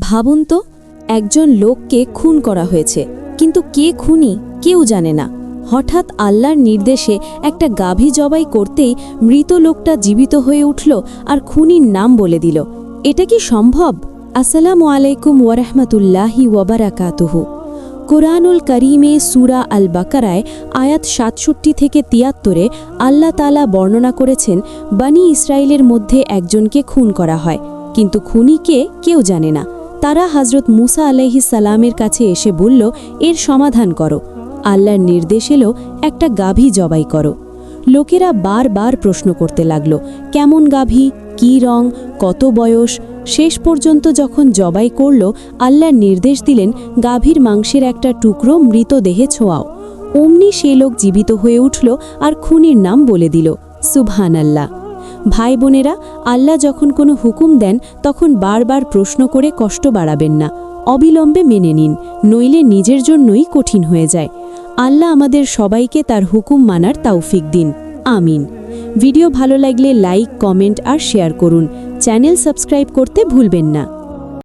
ভাবুন তো, একজন লোককে খুন করা হয়েছে। কিন্তু কে খুনি, কেউ জানে না। হঠাৎ আল্লাহর নির্দেশে একটা গাভী জবাই করতেই মৃত লোকটা জীবিত হয়ে উঠল আর খুনির নাম বলে দিল। এটা কি সম্ভব? আসসালামু আলাইকুম ওয়ারহমতুল্লাহি ওয়াবারাকাতুহু কোরআনুল করিমে সুরা আল বাকারায় আয়াত সাতষট্টি থেকে তিয়াত্তরে আল্লাহ তালা বর্ণনা করেছেন, বানি ইসরায়েলের মধ্যে একজনকে খুন করা হয়। কিন্তু খুনিকে কেউ জানে না। তারা হজরত মুসা আলাইহি সালামের কাছে এসে বলল, এর সমাধান করো। আল্লাহর নির্দেশ এলো, একটা গাভী জবাই করো। লোকেরা বারবার প্রশ্ন করতে লাগল, কেমন গাভী? কী রং? কত বয়স? শেষ পর্যন্ত যখন জবাই করল, আল্লাহর নির্দেশ দিলেন, গাভীর মাংসের একটা টুকরো মৃতদেহে ছোঁয়াও। অমনি সে লোক জীবিত হয়ে উঠল আর খুনির নাম বলে দিল সুবহান আল্লাহ ভাই বোনেরা আল্লাহ যখন কোনো হুকুম দেন, তখন বারবার প্রশ্ন করে কষ্ট বাড়াবেন না। অবিলম্বে মেনে নিন, নইলে নিজের জন্যই কঠিন হয়ে যায়। আল্লাহ আমাদের সবাইকে তার হুকুম মানার তাওফিক দিন। আমিন। ভিডিও ভালো লাগলে লাইক, কমেন্ট আর শেয়ার করুন। চ্যানেল সাবস্ক্রাইব করতে ভুলবেন না।